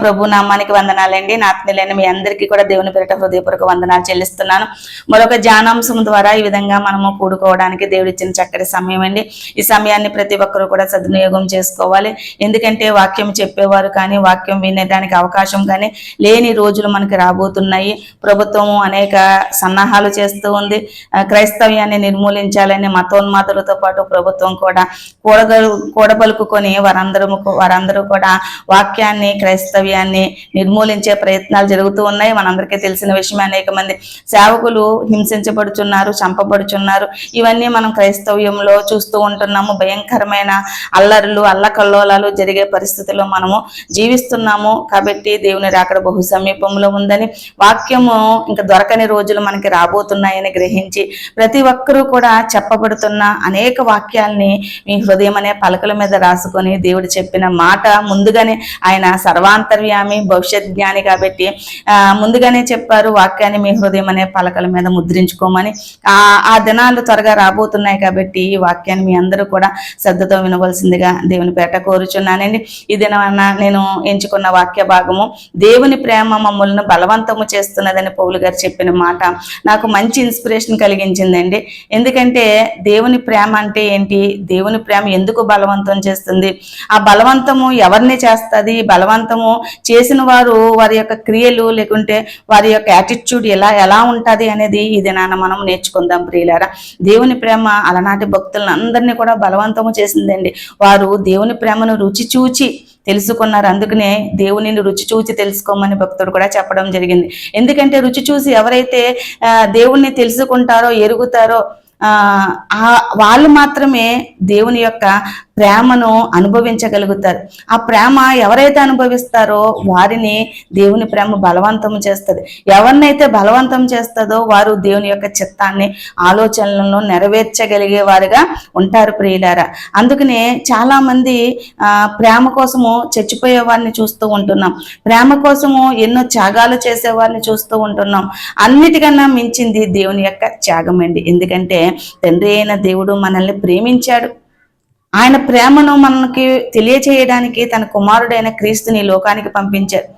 ప్రభు నామానికి వందనాలండి. నా ఆత్మీయులైన మీ అందరికీ కూడా దేవుని పేరిట హృదయపూర్వక వందనాలు చెల్లిస్తున్నాను. మరొక ధ్యానాంశం ద్వారా ఈ విధంగా మనము కూడుకోవడానికి దేవుడు ఇచ్చిన చక్కటి సమయం అండి. ఈ సమయాన్ని ప్రతి ఒక్కరూ కూడా సద్వినియోగం చేసుకోవాలి. ఎందుకంటే వాక్యం చెప్పేవారు కానీ వాక్యం వినడానికి అవకాశం కానీ లేని రోజులు మనకి రాబోతున్నాయి. ప్రభుత్వం అనేక సన్నాహాలు చేస్తూ ఉంది. క్రైస్తవ్యాన్ని నిర్మూలించాలని మతోన్మాతులతో పాటు ప్రభుత్వం కూడా కూడగలు కూడబలుకుని వారందరూ వారందరూ కూడా వాక్యాన్ని క్రైస్తవ్యాన్ని నిర్మూలించే ప్రయత్నాలు జరుగుతూ ఉన్నాయి. మనందరికీ తెలిసిన విషయం అనేక మంది సేవకులు హింసించబడుచున్నారు చంపబడుచున్నారు. ఇవన్నీ మనం క్రైస్తవ్యంలో చూస్తూ ఉంటున్నాము. భయంకరమైన అల్లర్లు అల్లకల్లోలాలు జరిగే పరిస్థితుల్లో మనము జీవిస్తున్నాము. కాబట్టి దేవుని రాకడ బహు సమీపంలో ఉందని వాక్యము ఇంకా దొరకని రోజులు మనకి రాబోతున్నాయని గ్రహించి ప్రతి ఒక్కరూ కూడా చెప్పబడుతున్న అనేక వాక్యాల్ని మీ హృదయం అనే పలకల మీద రాసుకొని దేవుడు చెప్పిన మాట ముందుగానే ఆయన అంతర్యామి భవిష్యత్ జ్ఞాని కాబట్టి ముందుగానే చెప్పారు వాక్యాన్ని మీ హృదయం అనే పలకల మీద ముద్రించుకోమని. ఆ ఆ దినాలు త్వరగా రాబోతున్నాయి కాబట్టి ఈ వాక్యాన్ని మీ అందరూ కూడా శ్రద్ధతో వినవలసిందిగా దేవుని పేట కోరుచున్నానండి. ఈ దినమన్న నేను ఎంచుకున్న వాక్య భాగము దేవుని ప్రేమ మమ్మల్ని బలవంతము చేస్తున్నదని పౌలు గారు చెప్పిన మాట నాకు మంచి ఇన్స్పిరేషన్ కలిగించిందండి. ఎందుకంటే దేవుని ప్రేమ అంటే ఏంటి? దేవుని ప్రేమ ఎందుకు బలవంతం చేస్తుంది? ఆ బలవంతము ఎవరిని చేస్తుంది? బలవంతము చేసిన వారు వారి యొక్క క్రియలు లేకుంటే వారి యొక్క యాటిట్యూడ్ ఎలా ఎలా ఉంటుంది అనేది ఇది నాన్న మనం నేర్చుకుందాం ప్రియులారా. దేవుని ప్రేమ అలనాటి భక్తులను అందరినీ కూడా బలవంతము చేసిందండి. వారు దేవుని ప్రేమను రుచి చూచి తెలుసుకున్నారు. అందుకనే దేవుని రుచి చూసి తెలుసుకోమని భక్తుడు కూడా చెప్పడం జరిగింది. ఎందుకంటే రుచి చూసి ఎవరైతే ఆ, దేవుణ్ణి తెలుసుకుంటారో ఎరుగుతారో ఆ- వాళ్ళు మాత్రమే దేవుని యొక్క ప్రేమను అనుభవించగలుగుతారు. ఆ ప్రేమ ఎవరైతే అనుభవిస్తారో వారిని దేవుని ప్రేమ బలవంతం చేస్తుంది. ఎవరినైతే బలవంతం చేస్తుందో వారు దేవుని యొక్క చిత్తాన్ని ఆలోచనలను నెరవేర్చగలిగే వారుగా ఉంటారు ప్రియులారా. అందుకనే చాలా మంది ప్రేమ కోసము చచ్చిపోయే వారిని చూస్తూ ఉంటున్నాం. ప్రేమ కోసము ఎన్నో త్యాగాలు చేసేవారిని చూస్తూ ఉంటున్నాం. అన్నిటికన్నా మించింది దేవుని యొక్క త్యాగం అండి. ఎందుకంటే తండ్రి అయిన దేవుడు మనల్ని ప్రేమించాడు. ఆయన ప్రేమను మనకి తెలియచేయడానికి తన కుమారుడైన క్రీస్తుని లోకానికి పంపించారు.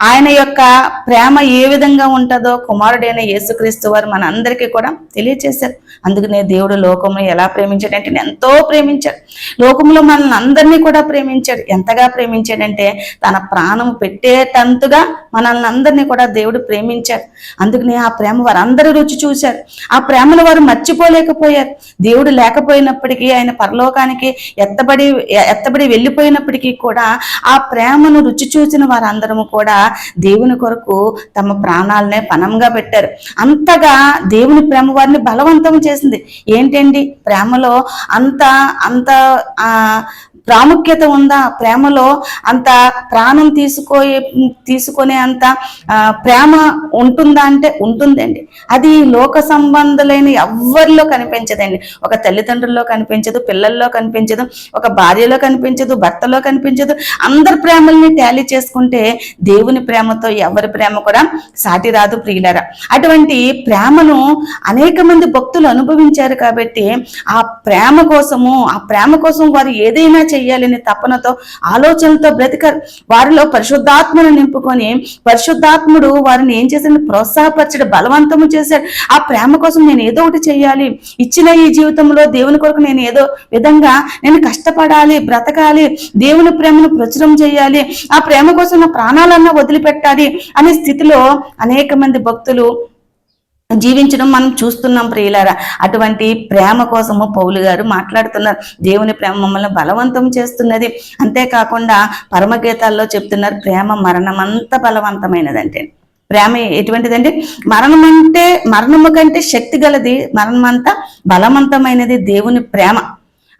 ఆయన యొక్క ప్రేమ ఏ విధంగా ఉంటుందో కుమారుడైన యేసుక్రీస్తు వారు మన అందరికీ కూడా తెలియచేశారు. అందుకనే దేవుడు లోకంలో ఎలా ప్రేమించాడంటే ఎంతో ప్రేమించాడు. లోకంలో మనల్ని అందరినీ కూడా ప్రేమించాడు. ఎంతగా ప్రేమించాడంటే తన ప్రాణం పెట్టేటంతగా మనల్ని అందరినీ కూడా దేవుడు ప్రేమించాడు. అందుకనే ఆ ప్రేమ వారందరూ రుచి చూశారు. ఆ ప్రేమను వారు మర్చిపోలేకపోయారు. దేవుడు లేకపోయినప్పటికీ ఆయన పరలోకానికి ఎత్తబడి ఎత్తబడి వెళ్ళిపోయినప్పటికీ కూడా ఆ ప్రేమను రుచి చూసిన వారందరము కూడా దేవుని కొరకు తమ ప్రాణాలనే పణంగా పెట్టారు. అంతగా దేవుని ప్రేమ వారిని బలవంతం చేసింది. ఏంటండి? ప్రేమలో అంత అంత ఆ ప్రాముఖ్యత ఉందా? ప్రేమలో అంత ప్రాణం తీసుకో తీసుకునే అంత ప్రేమ ఉంటుందా అంటే ఉంటుందండి. అది లోక సంబంధులైన ఎవ్వరిలో కనిపించదండి. ఒక తల్లిదండ్రుల్లో కనిపించదు పిల్లల్లో కనిపించదు ఒక భార్యలో కనిపించదు భర్తలో కనిపించదు. అందరి ప్రేమల్ని ట్యాలీ చేసుకుంటే దేవుని ప్రేమతో ఎవరి ప్రేమ కూడా సాటి రాదు ప్రియులరా. అటువంటి ప్రేమను అనేక మంది భక్తులు అనుభవించారు కాబట్టి ఆ ప్రేమ కోసము ఆ ప్రేమ కోసం వారు ఏదైనా చేయాలనే తపనతో ఆలోచనలతో బ్రతికారు. వారిలో పరిశుద్ధాత్మను నింపుకొని పరిశుద్ధాత్ముడు వారిని ఏం చేశాడు? ప్రోత్సాహపరచడు బలవంతము చేశాడు. ఆ ప్రేమ కోసం నేను ఏదో ఒకటి చేయాలి ఇచ్చిన ఈ జీవితంలో దేవుని కొరకు నేను ఏదో విధంగా నేను కష్టపడాలి బ్రతకాలి దేవుని ప్రేమను ప్రచురం చేయాలి ఆ ప్రేమ కోసం నా ప్రాణాలన్నా వదిలిపెట్టాలి అనే స్థితిలో అనేక మంది భక్తులు జీవించడం మనం చూస్తున్నాం ప్రియులారా. అటువంటి ప్రేమ కోసము పౌలు గారు మాట్లాడుతున్నారు. దేవుని ప్రేమ మమ్మల్ని బలవంతం చేస్తున్నది. అంతేకాకుండా పరమగీతాల్లో చెప్తున్నారు ప్రేమ మరణం అంత బలవంతమైనదంటే. ప్రేమ ఎటువంటిదంటే మరణం అంటే మరణము కంటే శక్తి గలది మరణం అంతా బలవంతమైనది దేవుని ప్రేమ.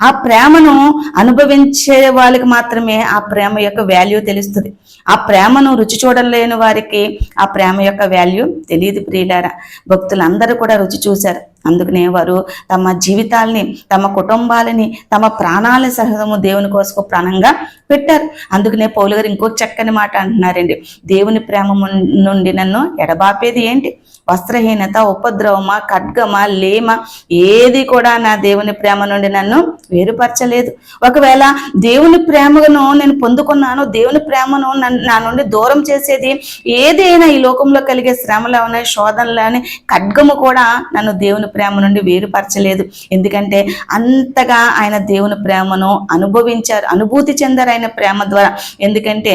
ఆ ప్రేమను అనుభవించే వాళ్ళకి మాత్రమే ఆ ప్రేమ యొక్క వాల్యూ తెలుస్తుంది. ఆ ప్రేమను రుచి చూడలేని వారికి ఆ ప్రేమ యొక్క వాల్యూ తెలియదు ప్రియులారా. భక్తులందరూ కూడా రుచి చూశారు. అందుకనే వారు తమ జీవితాల్ని తమ కుటుంబాలని తమ ప్రాణాల సహితము దేవుని కోసం ప్రాణంగా పెట్టారు. అందుకనే పౌలు గారు ఇంకో చక్కని మాట అంటున్నారండి. దేవుని ప్రేమ నుండి నన్ను ఎడబాపేది ఏంటి? వస్త్రహీనత ఉపద్రవమా ఖడ్గమా లేమ ఏది కూడా నా దేవుని ప్రేమ నుండి నన్ను వేరుపరచలేదు. ఒకవేళ దేవుని ప్రేమను నేను పొందుకున్నాను దేవుని ప్రేమను నన్ను- నా నుండి దూరం చేసేది ఏదైనా ఈ లోకంలో కలిగే శ్రమలు ఉన్నాయి శోధనలు అని ఖడ్గము కూడా నన్ను దేవుని ప్రేమ నుండి వేరుపరచలేదు. ఎందుకంటే అంతగా ఆయన దేవుని ప్రేమను అనుభవించారు అనుభూతి చెందారు ఆయన ప్రేమ ద్వారా. ఎందుకంటే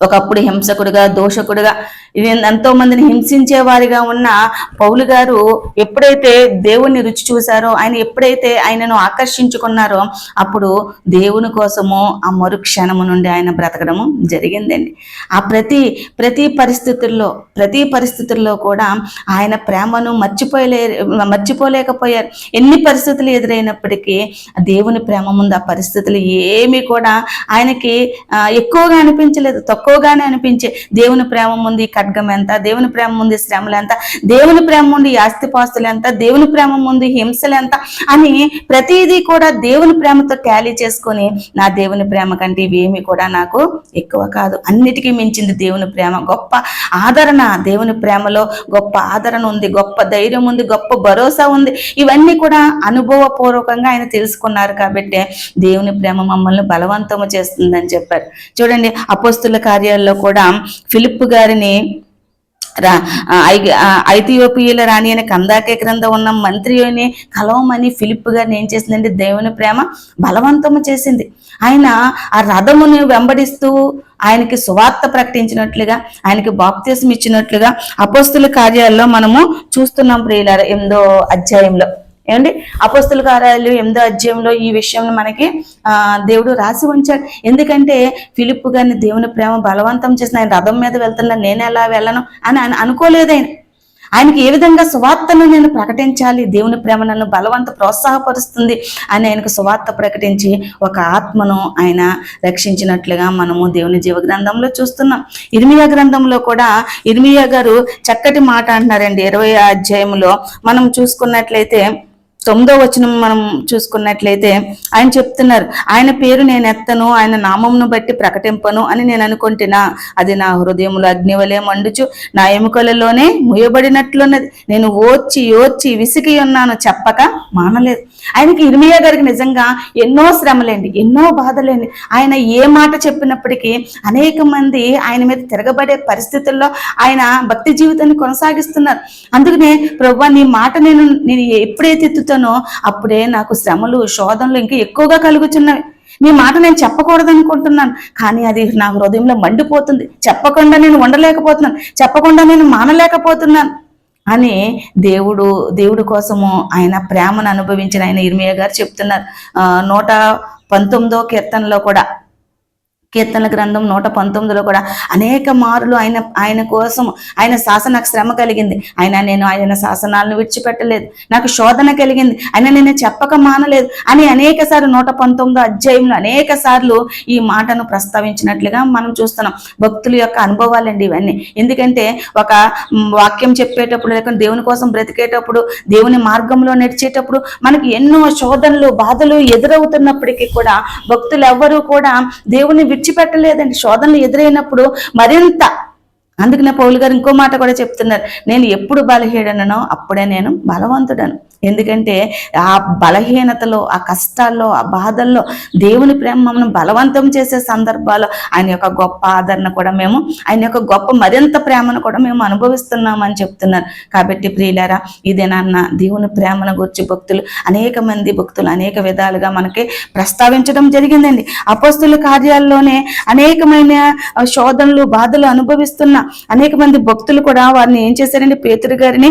ఒకప్పుడు హింసకుడుగా దోషకుడుగా ఎంతో మందిని హింసించే వారిగా ఉన్న పౌలు గారు ఎప్పుడైతే దేవుణ్ణి రుచి చూశారో ఆయన ఎప్పుడైతే ఆయనను ఆకర్షించుకున్నారో అప్పుడు దేవుని కోసము ఆ మరుక్షణము నుండి ఆయన బ్రతకడము జరిగిందండి. ఆ ప్రతి ప్రతి పరిస్థితుల్లో ప్రతి పరిస్థితుల్లో కూడా ఆయన ప్రేమను మర్చిపోలే మర్చిపోలేకపోయారు. ఎన్ని పరిస్థితులు ఎదురైనప్పటికీ దేవుని ప్రేమ ముందు ఆ పరిస్థితులు ఏమీ కూడా ఆయనకి ఎక్కువగా అనిపించలేదు తక్కువ తక్కువగానే అనిపించే దేవుని ప్రేమ ముందు ఖడ్గం ఎంత దేవుని ప్రేమ ముందు శ్రమలు ఎంత దేవుని ప్రేమ ముందు ఆస్తిపాస్తులు ఎంత దేవుని ప్రేమ ముందు హింసలు ఎంత అని ప్రతిదీ కూడా దేవుని ప్రేమతో ట్యాలీ చేసుకొని నా దేవుని ప్రేమ కంటే ఇవేమి కూడా నాకు ఎక్కువ కాదు. అన్నిటికీ మించింది దేవుని ప్రేమ. గొప్ప ఆదరణ దేవుని ప్రేమలో గొప్ప ఆదరణ ఉంది గొప్ప ధైర్యం ఉంది గొప్ప భరోసా ఉంది. ఇవన్నీ కూడా అనుభవపూర్వకంగా ఆయన తెలుసుకున్నారు కాబట్టి దేవుని ప్రేమ మమ్మల్ని బలవంతము చేస్తుందని చెప్పారు. చూడండి అపోస్తుల కార్యాల్లో కూడా ఫిలిప్ గారిని రా ఐథియోపియల రాణి అనే కందాకే క్రింద ఉన్న మంత్రిని కలవమని ఫిలిప్ గారిని ఏం చేసిందంటే దేవుని ప్రేమ బలవంతము చేసింది. ఆయన ఆ రథముని వెంబడిస్తూ ఆయనకి సువార్త ప్రకటించినట్లుగా ఆయనకి బాప్తీసం ఇచ్చినట్లుగా అపోస్తుల కార్యాల్లో మనము చూస్తున్నాం ప్రియులార ఎనిమిదో అధ్యాయంలో. ఏమండి? అపోస్తుల కార్యాలు ఎనిమిదో అధ్యాయంలో ఈ విషయం మనకి ఆ దేవుడు రాసి ఉంచాడు. ఎందుకంటే ఫిలిప్ గారిని దేవుని ప్రేమ బలవంతం చేసిన ఆయన రథం మీద వెళ్తున్నా నేను ఎలా వెళ్ళను అని ఆయన అనుకోలేదు ఆయన. ఆయనకి ఏ విధంగా సువార్తను నేను ప్రకటించాలి? దేవుని ప్రేమ నన్ను బలవంత ప్రోత్సాహపరుస్తుంది అని ఆయనకు సువార్త ప్రకటించి ఒక ఆత్మను ఆయన రక్షించినట్లుగా మనము దేవుని జీవ గ్రంథంలో చూస్తున్నాం. ఇర్మియా గ్రంథంలో కూడా ఇర్మియా గారు చక్కటి మాట అంటున్నారండి. ఇరవై అధ్యాయంలో మనం చూసుకున్నట్లయితే తొమ్మిదో వచనం మనం చూసుకున్నట్లయితే ఆయన చెప్తున్నారు ఆయన పేరు నేను ఎత్తను ఆయన నామంను బట్టి ప్రకటింపను అని నేను అనుకుంటున్నా. అది నా హృదయంలో అగ్నివలే మండుచు నా ఎముకలలోనే ముయబడినట్లున్నది. నేను ఓర్చి ఓర్చి విసిగి ఉన్నాను చెప్పక మానలేదు. ఆయనకి ఇర్మియా గారికి నిజంగా ఎన్నో శ్రమలేండి ఎన్నో బాధలేండి. ఆయన ఏ మాట చెప్పినప్పటికీ అనేక మంది ఆయన మీద తిరగబడే పరిస్థితుల్లో ఆయన భక్తి జీవితాన్ని కొనసాగిస్తున్నారు. అందుకనే ప్రభు నీ మాట నేను నేను ఎప్పుడైతే ఎత్తుతానో అప్పుడే నాకు శ్రమలు శోధనలు ఇంకా ఎక్కువగా కలుగుతున్నవి మీ మాట నేను చెప్పకూడదు అనుకుంటున్నాను కానీ అది నా హృదయంలో మండిపోతుంది. చెప్పకుండా నేను ఉండలేకపోతున్నాను చెప్పకుండా నేను మానలేకపోతున్నాను అని దేవుడు దేవుడి కోసము ఆయన ప్రేమను అనుభవించిన ఆయన ఇర్మియ గారు చెప్తున్నారు. ఆ, నూట పంతొమ్మిదో కీర్తనలో కూడా కీర్తన గ్రంథం నూట పంతొమ్మిదిలో కూడా అనేక మారులు ఆయన ఆయన కోసం ఆయన శాసన నాకు శ్రమ కలిగింది. ఆయన నేను ఆయన శాసనాలను విడిచిపెట్టలేదు. నాకు శోధన కలిగింది. ఆయన నేను చెప్పక మానలేదు. అని అనేక సార్లు నూట పంతొమ్మిదో అధ్యాయంలో అనేక సార్లు ఈ మాటను ప్రస్తావించినట్లుగా మనం చూస్తున్నాం. భక్తుల యొక్క అనుభవాలండి ఇవన్నీ. ఎందుకంటే ఒక వాక్యం చెప్పేటప్పుడు లేకపోతే దేవుని కోసం బ్రతికేటప్పుడు దేవుని మార్గంలో నడిచేటప్పుడు మనకి ఎన్నో శోధనలు బాధలు ఎదురవుతున్నప్పటికీ కూడా భక్తులు ఎవ్వరూ కూడా దేవుని విడిచిపెట్టలేదండి. శోధనలు ఎదురైనప్పుడు మరింత అందుకనే పౌలు గారు ఇంకో మాట కూడా చెప్తున్నారు. నేను ఎప్పుడు బలహీననో అప్పుడే నేను బలవంతుడను. ఎందుకంటే ఆ బలహీనతలో ఆ కష్టాల్లో ఆ బాధల్లో దేవుని ప్రేమ మమ్మల్ని బలవంతం చేసే సందర్భాల్లో ఆయన యొక్క గొప్ప ఆదరణ కూడా మేము ఆయన యొక్క గొప్ప మరింత ప్రేమను కూడా మేము అనుభవిస్తున్నామని చెప్తున్నారు. కాబట్టి ప్రియులారా ఇది నాన్న దేవుని ప్రేమను గురించి భక్తులు అనేక మంది భక్తులు అనేక విధాలుగా మనకి ప్రస్తావించడం జరిగిందండి. అపస్తుల కార్యాల్లోనే అనేకమైన శోధనలు బాధలు అనుభవిస్తున్న అనేక మంది భక్తులు కూడా వారిని ఏం చేశారండి పేతురు గారిని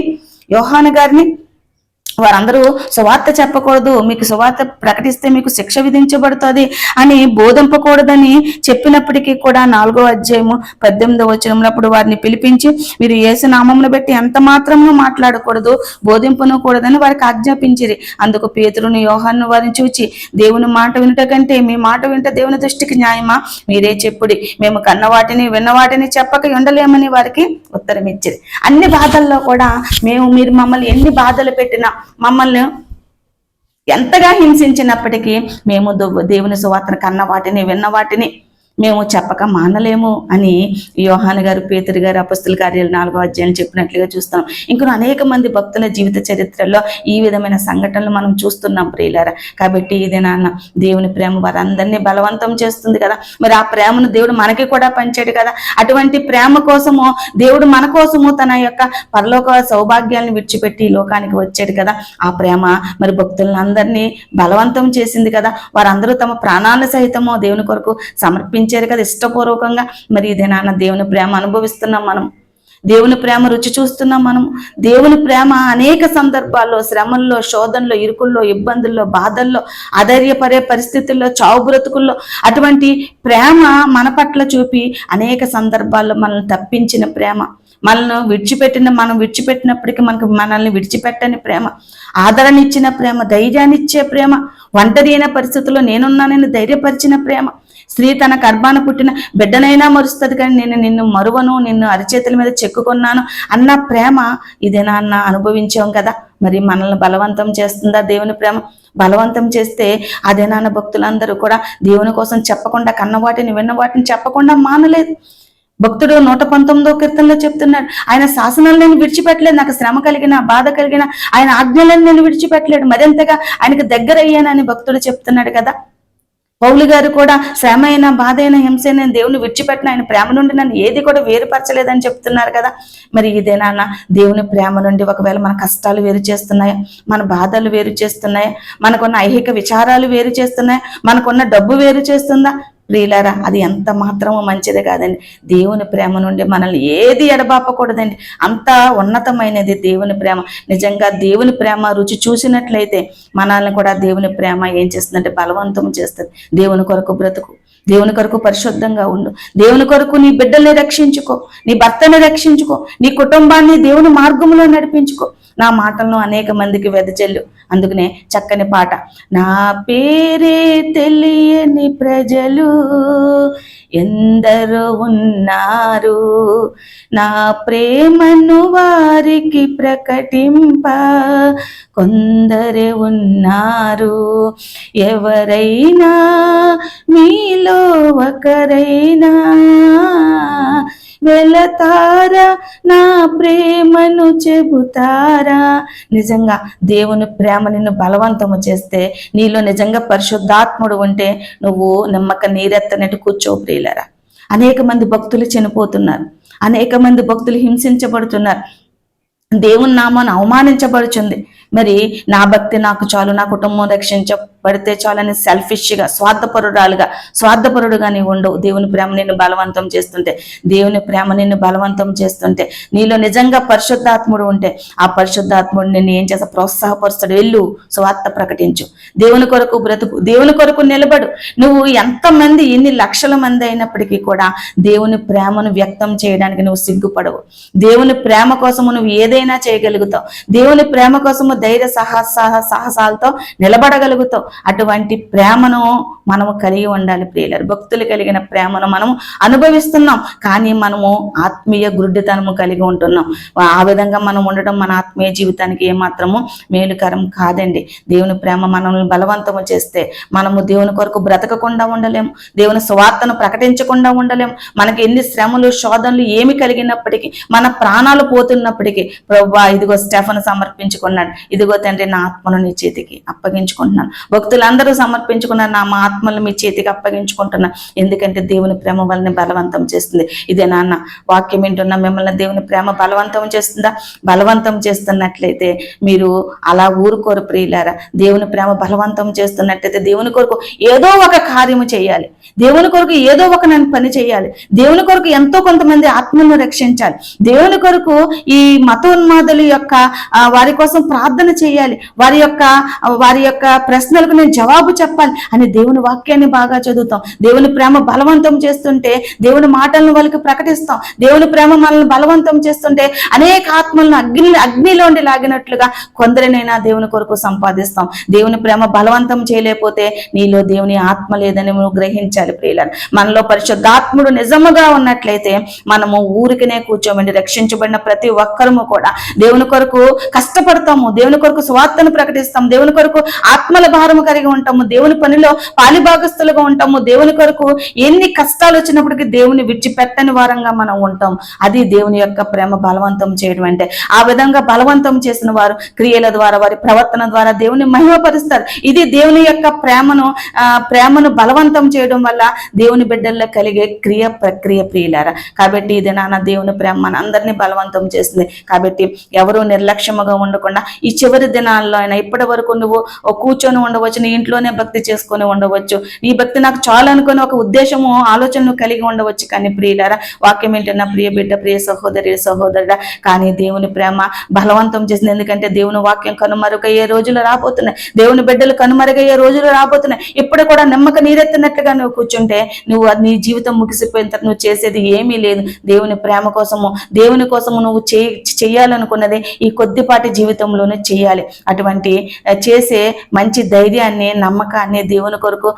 యోహాన గారిని వారందరూ సువార్త చెప్పకూడదు మీకు సువార్త ప్రకటిస్తే మీకు శిక్ష విధించబడుతుంది అని బోధింపకూడదని చెప్పినప్పటికీ కూడా నాలుగో అధ్యాయము పద్దెనిమిదో వచ్చినప్పుడు వారిని పిలిపించి మీరు ఏసు నామమును బట్టి ఎంత మాత్రము మాట్లాడకూడదు బోధింపను కూడదని వారికి ఆజ్ఞాపించిరి. అందుకు పేతురుని యోహాన్ని వారిని చూచి దేవుని మాట వినుట కంటే మీ మాట వింట దేవుని దృష్టికి న్యాయమా? మీరే చెప్పుడి మేము కన్న వాటిని విన్న వాటిని చెప్పక ఉండలేమని వారికి ఉత్తరం ఇచ్చిరి అన్ని బాధల్లో కూడా మేము మీరు మమ్మల్ని ఎన్ని బాధలు పెట్టినా మమ్మల్ని ఎంతగా హింసించినప్పటికీ మేము దేవుని సువార్తను కన్న వాటిని విన్న వాటిని మేము చెప్పక మానలేము అని యోహాన్ గారు పేతురు గారు అపస్తుల కార్యాలు నాలుగో అధ్యాయులు చెప్పినట్లుగా చూస్తాం. ఇంకా అనేక మంది భక్తుల జీవిత చరిత్రలో ఈ విధమైన సంఘటనలు మనం చూస్తున్నాం ప్రియులారా. కాబట్టి ఇది నాన్న దేవుని ప్రేమ వారందరినీ బలవంతం చేస్తుంది కదా. మరి ఆ ప్రేమను దేవుడు మనకి కూడా పంచాడు కదా. అటువంటి ప్రేమ కోసము దేవుడు మన కోసము తన యొక్క పరలోక సౌభాగ్యాలను విడిచిపెట్టి ఈ లోకానికి వచ్చాడు కదా. ఆ ప్రేమ మరి భక్తులందరినీ బలవంతం చేసింది కదా. వారందరూ తమ ప్రాణాలను సహితము దేవుని కొరకు ప్రేమించారు కదా ఇష్టపూర్వకంగా. మరి ఇదే నాన్న దేవుని ప్రేమ అనుభవిస్తున్నాం మనం. దేవుని ప్రేమ రుచి చూస్తున్నాం మనం. దేవుని ప్రేమ అనేక సందర్భాల్లో శ్రమల్లో శోధనలో ఇరుకుల్లో ఇబ్బందుల్లో బాధల్లో అధైర్యపడే పరిస్థితుల్లో చావు బ్రతుకుల్లో అటువంటి ప్రేమ మన పట్ల చూపి అనేక సందర్భాల్లో మనల్ని తప్పించిన ప్రేమ. మనల్ని విడిచిపెట్టిన మనం విడిచిపెట్టినప్పటికీ మనకు మనల్ని విడిచిపెట్టని ప్రేమ ఆదరణ ఇచ్చిన ప్రేమ ధైర్యాన్ని ఇచ్చే ప్రేమ ఒంటరి అయిన పరిస్థితుల్లో నేనున్నానని ధైర్యపరిచిన ప్రేమ. స్త్రీ తన గర్భాన పుట్టిన బిడ్డనైనా మరుస్తుంది కానీ నేను నిన్ను మరువను నిన్ను అరిచేతుల మీద చెక్కుకున్నాను అన్న ప్రేమ ఇదేనా అన్న అనుభవించాం కదా. మరి మనల్ని బలవంతం చేస్తుందా దేవుని ప్రేమ? బలవంతం చేస్తే అదేనా నాన్న భక్తులందరూ కూడా దేవుని కోసం చెప్పకుండా కన్న వాటిని విన్న వాటిని చెప్పకుండా మానలేదు. భక్తుడు నూట పంతొమ్మిదో కీర్తనలో చెప్తున్నాడు ఆయన శాసనాలు నేను విడిచిపెట్టలేదు నాకు శ్రమ కలిగిన బాధ కలిగిన ఆయన ఆజ్ఞలను నేను విడిచిపెట్టలేడు మరింతగా ఆయనకు దగ్గర అయ్యానని భక్తుడు చెప్తున్నాడు కదా. పౌలు గారు కూడా శ్రమ అయినా బాధ అయిన హింస అయినా దేవుని విడిచిపెట్టిన ఆయన ప్రేమ నుండి నన్ను ఏది కూడా వేరుపరచలేదని చెప్తున్నారు కదా. మరి ఇదేనా దేవుని ప్రేమ నుండి ఒకవేళ మన కష్టాలు వేరు చేస్తున్నాయా మన బాధలు వేరు చేస్తున్నాయా మనకున్న ఐహిక విచారాలు వేరు చేస్తున్నాయా మనకున్న డబ్బు వేరు చేస్తుందా ప్రియులారా అది ఎంత మాత్రమో మంచిది కాదండి. దేవుని ప్రేమ నుండి మనల్ని ఏది ఎడబాపకూడదండి. అంత ఉన్నతమైనది దేవుని ప్రేమ. నిజంగా దేవుని ప్రేమ రుచి చూసినట్లయితే మనల్ని కూడా దేవుని ప్రేమ ఏం చేస్తుందంటే బలవంతం చేస్తుంది. దేవుని కొరకు బ్రతుకు దేవుని కొరకు పరిశుద్ధంగా ఉండు. దేవుని కొరకు నీ బిడ్డల్ని రక్షించుకో. నీ భర్తని రక్షించుకో. నీ కుటుంబాన్ని దేవుని మార్గంలో నడిపించుకో. నా మాటలను అనేక మందికి వెదజల్లు. అందుకనే చక్కని పాట. నా పేరే తెలియని ప్రజలు ఎందరో ఉన్నారు. నా ప్రేమను వారికి ప్రకటింప. కొందరే ఉన్నారు. ఎవరైనా మీలో ఒకరైనా వెళతారా? నా ప్రేమను చెబుతారా? నిజంగా దేవుని ప్రేమ నిన్ను బలవంతము చేస్తే నీలో నిజంగా పరిశుద్ధాత్ముడు ఉంటే నువ్వు నిమ్మక నీరెత్తనట్టు కూర్చో ప్రియులరా. అనేక మంది భక్తులు చనిపోతున్నారు. అనేక మంది భక్తులు హింసించబడుతున్నారు. దేవుని నామాన్ని అవమానించబడుచుంది. మరి నా భక్తి నాకు చాలు నా కుటుంబం రక్షించ పడితే చాలని సెల్ఫిష్గా స్వార్థపరురాలుగా స్వార్థపరుడుగా నీవు ఉండవు. దేవుని ప్రేమ నిన్ను బలవంతం చేస్తుంటే దేవుని ప్రేమ నిన్ను బలవంతం చేస్తుంటే నీలో నిజంగా పరిశుద్ధాత్ముడు ఉంటే ఆ పరిశుద్ధాత్ముడు నిన్ను ఏం చేస్తా ప్రోత్సాహపరుస్తాడు. వెళ్ళు స్వార్థ ప్రకటించు. దేవుని కొరకు బ్రతుకు దేవుని కొరకు నిలబడు. నువ్వు ఎంతమంది ఎన్ని లక్షల మంది అయినప్పటికీ కూడా దేవుని ప్రేమను వ్యక్తం చేయడానికి నువ్వు సిగ్గుపడవు. దేవుని ప్రేమ కోసము నువ్వు ఏదైనా చేయగలుగుతావు. దేవుని ప్రేమ కోసము ధైర్య సాహస సాహసాలతో నిలబడగలుగుతావు. అటువంటి ప్రేమను మనము కలిగి ఉండాలి ప్రియులరు. భక్తులు కలిగిన ప్రేమను మనము అనుభవిస్తున్నాం కానీ మనము ఆత్మీయ గురుడితనము కలిగి ఉంటున్నాం. ఆ విధంగా మనం ఉండటం మన ఆత్మీయ జీవితానికి ఏమాత్రము మేలుకరం కాదండి. దేవుని ప్రేమ మనల్ని బలవంతము చేస్తే మనము దేవుని కొరకు బ్రతకకుండా ఉండలేము దేవుని స్వార్థను ప్రకటించకుండా ఉండలేము. మనకి ఎన్ని శ్రమలు శోధనలు ఏమి కలిగినప్పటికీ మన ప్రాణాలు పోతున్నప్పటికీ ప్రభా ఇదిగో స్టెఫన్ సమర్పించుకున్నాడు. ఇదిగో తండ్రి నా ఆత్మను నీ చేతికి అప్పగించుకుంటున్నాను. భక్తులందరూ సమర్పించుకున్న నా మా ఆత్మలు మీ చేతికి అప్పగించుకుంటున్నాను ఎందుకంటే దేవుని ప్రేమ వల్లనే బలవంతం చేస్తుంది. ఇదే నాన్న వాక్యం వింటున్న మిమ్మల్ని దేవుని ప్రేమ బలవంతం చేస్తుందా? బలవంతం చేస్తున్నట్లయితే మీరు అలా ఊరుకోరు ప్రియులారా. దేవుని ప్రేమ బలవంతం చేస్తున్నట్లయితే దేవుని కొరకు ఏదో ఒక కార్యము చేయాలి. దేవుని కొరకు ఏదో ఒక నన్ను పని చేయాలి. దేవుని కొరకు ఎంతో కొంతమంది ఆత్మను రక్షించాలి. దేవుని కొరకు ఈ మతోన్మాదుల యొక్క వారి కోసం ప్రార్థన చేయాలి. వారి యొక్క వారి యొక్క ప్రశ్నలు కొరకు నేను జవాబు చెప్పాలి అని దేవుని వాక్యాన్ని బాగా చదువుతాం. దేవుని ప్రేమ బలవంతం చేస్తుంటే దేవుని మాటలను వాళ్ళకి ప్రకటిస్తాం. దేవుని ప్రేమ మనల్ని బలవంతం చేస్తుంటే అనేక ఆత్మలను అగ్ని అగ్నిలోండి లాగినట్లుగా కొందరినైనా దేవుని కొరకు సంపాదిస్తాం. దేవుని ప్రేమ బలవంతం చేయలేకపోతే నీలో దేవుని ఆత్మ లేదని నువ్వు గ్రహించాలి ప్రియులను మనలో పరిశుద్ధాత్ముడు నిజముగా ఉన్నట్లయితే మనము ఊరికినే కూర్చోమండి. రక్షించబడిన ప్రతి ఒక్కరము కూడా దేవుని కొరకు కష్టపడతాము. దేవుని కొరకు స్వార్థను ప్రకటిస్తాం. దేవుని కొరకు ఆత్మల భారం భారము కలిగి ఉంటాము దేవుని పనిలో పాలిభాగస్తులుగా ఉంటాము. దేవుని కొరకు ఎన్ని కష్టాలు వచ్చినప్పటికీ దేవుని విడిచిపెట్టని వారంగా మనం ఉంటాం. అది దేవుని యొక్క ప్రేమ బలవంతం చేయడం అంటే. ఆ విధంగా బలవంతం చేసిన వారు క్రియల ద్వారా వారి ప్రవర్తన ద్వారా దేవుని మహిమపరుస్తారు. ఇది దేవుని యొక్క ప్రేమను ఆ, ప్రేమను బలవంతం చేయడం వల్ల దేవుని బిడ్డల్లో కలిగే క్రియ ప్రక్రియ ప్రియులారా. కాబట్టి ఇది నాన్న దేవుని ప్రేమ మన అందరినీ బలవంతం చేస్తుంది కాబట్టి ఎవరు నిర్లక్ష్యముగా ఉండకుండా ఈ చివరి దినాల్లో అయినా ఇప్పటి వరకు నువ్వు కూర్చొని ఉండవచ్చు. నీ ఇంట్లోనే భక్తి చేసుకొని ఉండవచ్చు. నీ భక్తి నాకు చాలు అనుకుని ఒక ఉద్దేశము ఆలోచనలు కలిగి ఉండవచ్చు కానీ ప్రియులారా వాక్యం ఏంటన్నా ప్రియ బిడ్డ ప్రియ సహోదరి సహోదరుడా కానీ దేవుని ప్రేమ బలవంతం చేసింది. ఎందుకంటే దేవుని వాక్యం కనుమరుగయ్యే రోజులు రాబోతున్నాయి. దేవుని బిడ్డలు కనుమరుగయ్యే రోజులు రాబోతున్నాయి. ఇప్పుడు కూడా నమ్మక నీరెత్తినట్లుగా నువ్వు కూర్చుంటే నువ్వు అది నీ జీవితం ముగిసిపోయిన తర్వాత నువ్వు చేసేది ఏమీ లేదు. దేవుని ప్రేమ కోసము దేవుని కోసము నువ్వు చే చేయాలనుకున్నది ఈ కొద్దిపాటి జీవితంలోనే చేయాలి. అటువంటి చేసే మంచి ధైర్యాన్ని నమ్మకాన్ని దేవుని కొరకు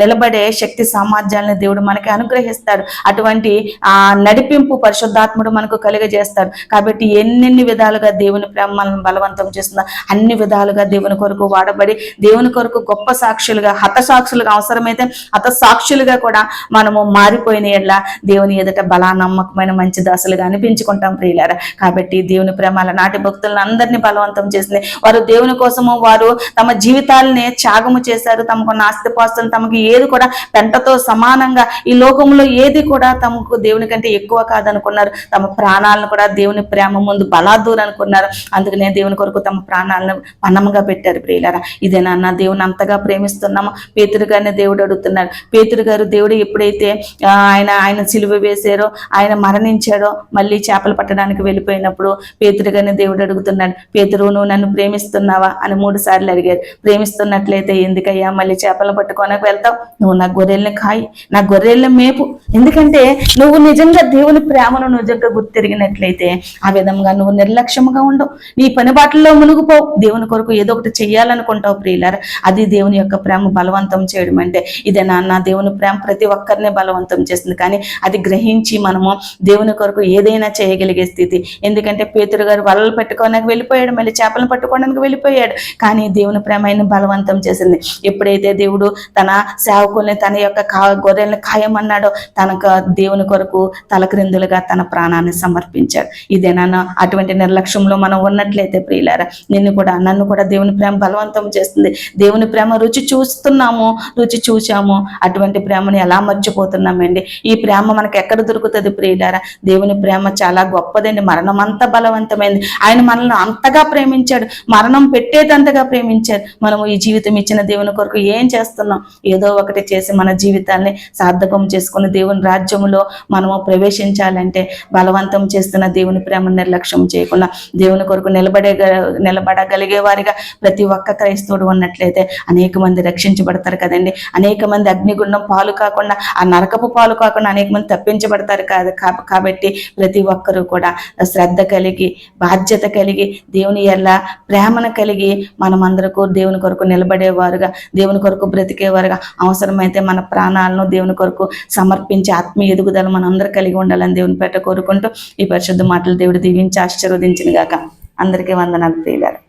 నిలబడే శక్తి సామర్థ్యాలను దేవుడు మనకి అనుగ్రహిస్తాడు. అటువంటి ఆ నడిపింపు పరిశుద్ధాత్ముడు మనకు కలిగజేస్తాడు. కాబట్టి ఎన్నెన్ని విధాలుగా దేవుని ప్రేమ మనల్ని బలవంతం చేస్తుందో అన్ని విధాలుగా దేవుని కొరకు వాడబడి దేవుని కొరకు గొప్ప సాక్షులుగా హతసాక్షులుగా అవసరమైతే హత సాక్షులుగా కూడా మనము మారిపోయిన ఎట్లా దేవుని ఎదుట బలా నమ్మకమైన మంచి దాసులుగా అనిపించుకుంటాం ప్రియులారా. కాబట్టి దేవుని ప్రేమాల నాటి భక్తులను అందరినీ బలవంతం చేసింది. వారు దేవుని కోసము వారు తమ జీవితాలని త్యాగము చేశారు. తమకున్న ఆస్తిపాస్తులు తమకు ఏది కూడా పెంటతో సమానంగా ఈ లోకంలో ఏది కూడా తమకు దేవుని కంటే ఎక్కువ కాదనుకున్నారు. తమ ప్రాణాలను కూడా దేవుని ప్రేమ ముందు బలాదూరు అనుకున్నారు. అందుకనే దేవుని కొరకు తమ ప్రాణాలను పన్నముగా పెట్టారు ప్రియులారా. ఇదే నాన్న దేవుని అంతగా ప్రేమిస్తున్నాము? పేతురు గారిని దేవుడు అడుగుతున్నాడు. పేతురు గారు దేవుడు ఎప్పుడైతే ఆయన ఆయన సిలువ వేశారో ఆయన మరణించాడో మళ్ళీ చేపలు పట్టడానికి వెళ్ళిపోయినప్పుడు పేతురు గారిని దేవుడు అడుగుతున్నాడు. పేతురు నువ్వు నన్ను ప్రేమిస్తున్నావా? అని మూడు సార్లు అడిగారు. ప్రేమిస్తున్నట్లయితే ఎందుకయ్యా? మళ్ళీ చేపలు పట్టుకోనకు వెళ్తావు? నువ్వు నా గొర్రెల్ని కాయి నా గొర్రెల్ని మేపు. ఎందుకంటే నువ్వు నిజంగా దేవుని ప్రేమను నిజంగా గుర్తిరిగినట్లయితే ఆ విధంగా నువ్వు నిర్లక్ష్యంగా ఉండవు నీ పని బాటల్లో మునిగిపోవు. దేవుని కొరకు ఏదో ఒకటి చెయ్యాలనుకుంటావు ప్రియులారా. అది దేవుని యొక్క ప్రేమ బలవంతం చేయడం అంటే ఇదే నాన్న దేవుని ప్రేమ ప్రతి ఒక్కరిని బలవంతం చేస్తుంది. కానీ అది గ్రహించి మనము దేవుని కొరకు ఏదైనా చేయగలిగే స్థితి. ఎందుకంటే పేతురు గారు వలలు పెట్టుకోవడానికి వెళ్ళిపోయాడు మళ్ళీ చేపలను పట్టుకోవడానికి వెళ్ళిపోయాడు. కానీ దేవుని ప్రేమ ఆయన్ని బలవంతం చేసింది. ఎప్పుడైతే దేవుడు తన సేవకుల్ని తన యొక్క కా గొర్రెల్ని ఖాయమన్నాడో తనకు దేవుని కొరకు తలక్రిందులుగా తన ప్రాణాన్ని సమర్పించాడు. ఇదేనా అటువంటి నిర్లక్ష్యంలో మనం ఉన్నట్లయితే ప్రియులారా నిన్ను కూడా నన్ను కూడా దేవుని ప్రేమ బలవంతం చేస్తుంది. దేవుని ప్రేమ రుచి చూస్తున్నాము రుచి చూచాము అటువంటి ప్రేమను ఎలా మర్చిపోతున్నామండి? ఈ ప్రేమ మనకు ఎక్కడ దొరుకుతుంది ప్రియులారా? దేవుని ప్రేమ చాలా గొప్పదండి. మరణం అంత బలవంతమైంది. ఆయన మనల్ని అంతగా ప్రేమించాడు. మరణం పెట్టేదంతగా ప్రేమించాడు. మనము ఈ జీవితం ఇచ్చిన దేవుని కొరకు ఏం చేస్తున్నాం? ఏదో ఒకటి చేసి మన జీవితాన్ని సార్థకం చేసుకుని దేవుని రాజ్యంలో మనము ప్రవేశించాలంటే బలవంతం చేస్తున్న దేవుని ప్రేమ నిర్లక్ష్యం చేయకుండా దేవుని కొరకు నిలబడే నిలబడగలిగే వారిగా ప్రతి ఒక్క క్రైస్తవుడు ఉన్నట్లయితే అనేక మంది రక్షించబడతారు కదండి. అనేక మంది అగ్నిగుండం పాలు కాకుండా ఆ నరకపు పాలు కాకుండా అనేక మంది తప్పించబడతారు కాదు కాబ- కాబట్టి ప్రతి ఒక్కరూ కూడా శ్రద్ధ కలిగి బాధ్యత కలిగి దేవుని ఎలా ప్రేమను కలిగి మనమందరకు దేవుని కొరకు నిలబడేవారుగా దేవుని కొరకు బ్రతికేవారుగా. అవసరమైతే మన ప్రాణాలను దేవుని కొరకు సమర్పించి ఆత్మీయ ఎదుగుదల మనందరూ కలిగి ఉండాలని దేవుని పేట కోరుకుంటూ ఈ పరిశుద్ధ మాటలు దేవుడు దీవించి ఆశీర్వదించిన గాక అందరికీ వందనాలు ప్రియులారు.